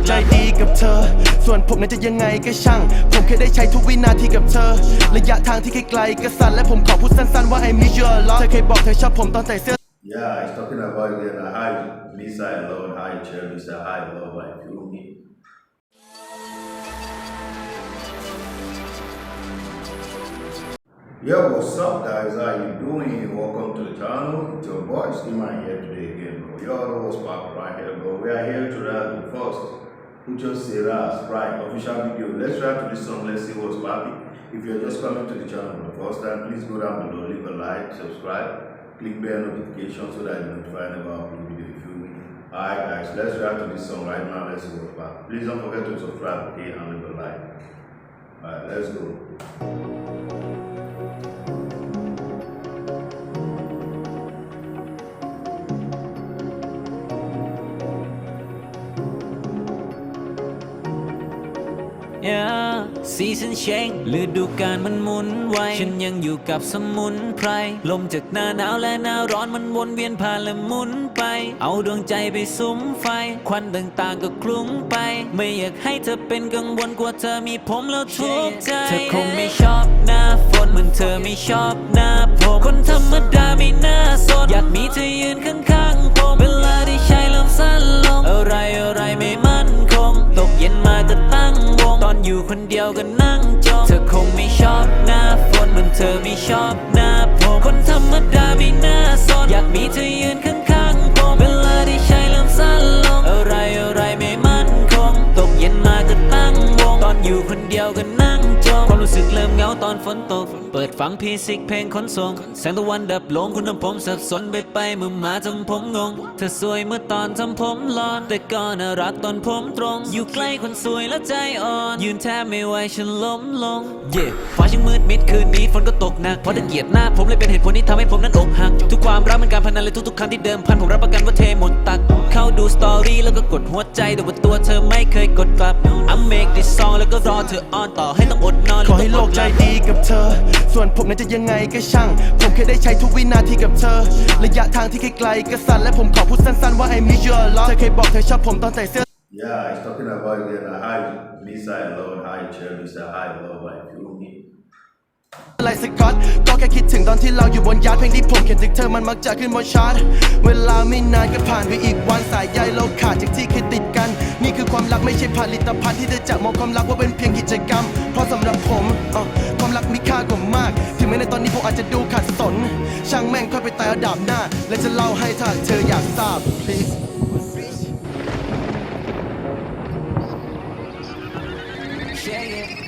กใจดีกับเธอ ส่วนผมนั้นจะยังไงก็ช่าง ผมแค่ได้ใช้ทุกวินาทีกับเธอ ระยะทางที่ไกลๆก็สั้นและผมขอพูดสั้นๆว่า I miss you a lot เธอเคยบอกเธอชอบผมตอนใส่เสื้อ Yeah, he's talking about it and how Lisa alone, how you tell Lisa, how you love, like, feel me. Yo, what's up, guys? How you doing? Welcome to the channel. It's your boy, Steamer here today again, bro. Y'all know what's poppin' right here, bro. We are here to react the first Pucho Serra Sprite official video. Let's react to this song. Let's see what's popping. If you're just coming to the channel for the first time, please go down below, leave a like, subscribe, click bell notification so that you're notified about the video. You feel me? Alright, guys, let's react to this song right now. Let's see what's popping. Please don't forget to subscribe, okay, and leave a like. Alright, let's go. ซีซันเชงฤดูกาลมันหมุนไว ฉันยังอยู่กับสมุนไพร ลมจากหน้าหนาวและหน้าร้อนมันวนเวียนผ่านและหมุนไป เอาดวงใจไปสุมไฟ ควันต่างๆก็คลุ้งไป ไม่อยากให้เธอเป็นกังวลกว่าเธอมีผมแล้วทุกข์ใจ เธอคงไม่ชอบหน้าฝนเหมือนเธอไม่ชอบหน้าผม คนธรรมดาไม่น่าสนอยากมีเธอยืนข้างๆผมเวลา ธอไม่ชอบหน้าผมคนธรรมดาไม่น่าสนอยากมีเธอยืนข้างๆผมเวลาที่ใช้เริ่มสั้นลงอะไรอะไรไม่มั่นคง ตกเย็นมาก็ตั้งวง ตอนอยู่คนเดียวกันนะ ความรู้สึกเริ่มเหงาตอนฝนตก เปิดฟังพีซิกเพลงขนส่งแสงตะวันดับลงคุณทำผมสับสนไปไปมือมาทำผมงง เธอสวยเมื่อตอนทำผมหลอน แต่ก็น่ารักตอนผมตรง อยู่ใกล้คนสวยแล้วใจอ่อน ยืนแทบไม่ไหวฉันล้มลง เย่ฟ้าช่างมืดมิดคืนนี้ฝนก็ตกหนักเพราะตะเกลียบหน้าผมเลยเป็นเหตุผลที่ทำให้ผมนั้นอกหักทุกความรักมันการพนันเลยทุกๆครั้งที่เดิมพันผมรับประกันว่าเทหมดตัก เข้าดูสตอรี่แล้วก็กดหัวใจแต่ว่าตัวเธอไม่เคยกดกลับ I make ก็รอเธอออนต่อให้ต้องอดนอนขอให้โลกใจดีกับเธอ ส่วนผมนั้นจะยังไงก็ช่าง ผมแค่ได้ใช้ทุกวินาทีกับเธอ ระยะทางที่ไกลๆก็สั้นและผมขอพูดสั้นๆว่า I miss you a lot เธอเคยบอกเธอชอบผมตอนใส่เสื้อ Yeah, he's talking about it and how Lisa alone, how you tell Lisa, how you love, like, feel me. อะไรสกอตก็แค่คิดถึงตอนที่เราอยู่บนยานเพลงที่ผมเขียนถึงเธอมันมักจะขึ้นบนชาร์ตเวลาไม่นานก็ผ่านไปอีกวันสายใยเราขาดจากที่เคยติดกัน นี่คือความรักไม่ใช่ผลิตภัณฑ์ที่เธอจะมองความรักว่าเป็นเพียงกิจกรรม เพราะสำหรับผมความรักมีค่ากว่ามาก ถึงแม้ในตอนนี้ผมอาจจะดูขัดสน ช่างแม่งค่อยไปตายอาดาบหน้า และจะเล่าให้ถ้าเธออยากทราบ please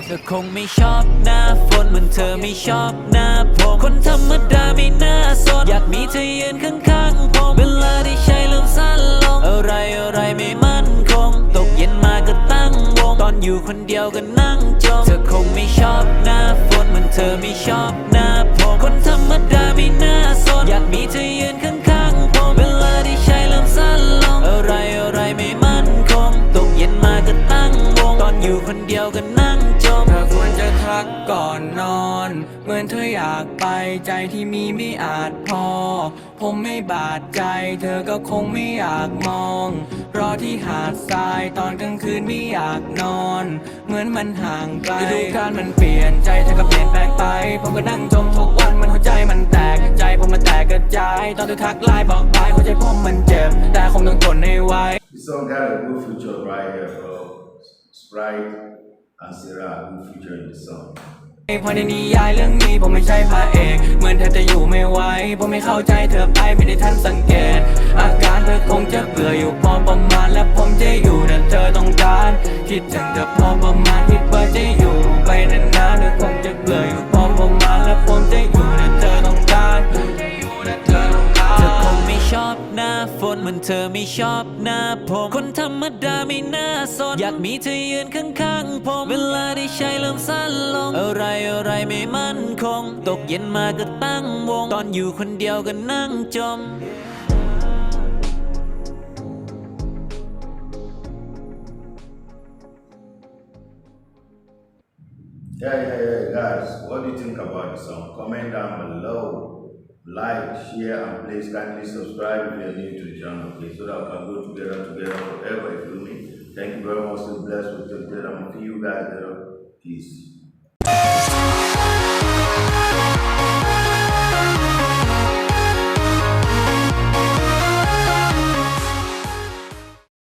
เธอคงไม่ชอบหน้าฝนเหมือนเธอไม่ชอบหน้าผมคนธรรมดาไม่น่าสนอยากมีเธอยืนข้างๆผมเวลาที่ใช้เริ่มสั้นลงอะไรอะไรไม่ ย็นมาก็ตั้งวง ตอนอยู่คนเดียวก็นั่งจม เธอคงไม่ชอบหน้าฝนเหมือนเธอไม่ชอบหน้าผมคนธรรมดาไม่น่าสน อยากมีเธอยืนข้าง เหมือนเธออยากไปใจที่มีไม่อาจพอ ผมไม่บาดใจเธอก็คงไม่อยากมอง รอที่หาดทรายตอนกลางคืนไม่อยากนอน เหมือนมันห่างไกลฤดูกาลมันเปลี่ยนใจเธอก็เปลี่ยนแปลงไป ผมก็นั่งจมทุกวันมันหัวใจมันแตกใจผมมันแตกกระจาย ตอนเธอทักไลน์บอกบายหัวใจผมมันเจ็บ แต่คงต้องทนในไว้ This song got a good feature right here, bro. Sprite and Sarah, good feature in the song. พอในนิยายเรื่องนี้ผมไม่ใช่พระเอก เหมือนเธอจะอยู่ไม่ไหวผมไม่เข้าใจเธอไปไม่ได้ทันสังเกต อาการเธอคงจะเบื่ออยู่พอประมาณ และผมจะอยู่แต่เธอต้องการคิดถึงเธอพอประมาณคิดว่าจะอยู่ไปนานๆเธอคงจะเบื่ออยู่พอประมาณและผมจะอยู่ หน้าฝนเหมือนเธอไม่ชอบหน้าผม คนธรรมดาไม่น่าสน อยากมีเธอยืนข้างๆผม เวลาที่ใช้เริ่มสั้นลง อะไรอะไรไม่มั่นคง ตกเย็นมาก็ตั้งวง ตอนอยู่คนเดียวก็นั่งจม Yeah, yeah, yeah, guys. What do you think about the song? Comment down below. Like, share, and please kindly subscribe if you're new to the channel, okay? So that we can go together, together forever, if you feel me. Thank you very much. Stay blessed with your day. I'm see you guys later. Peace.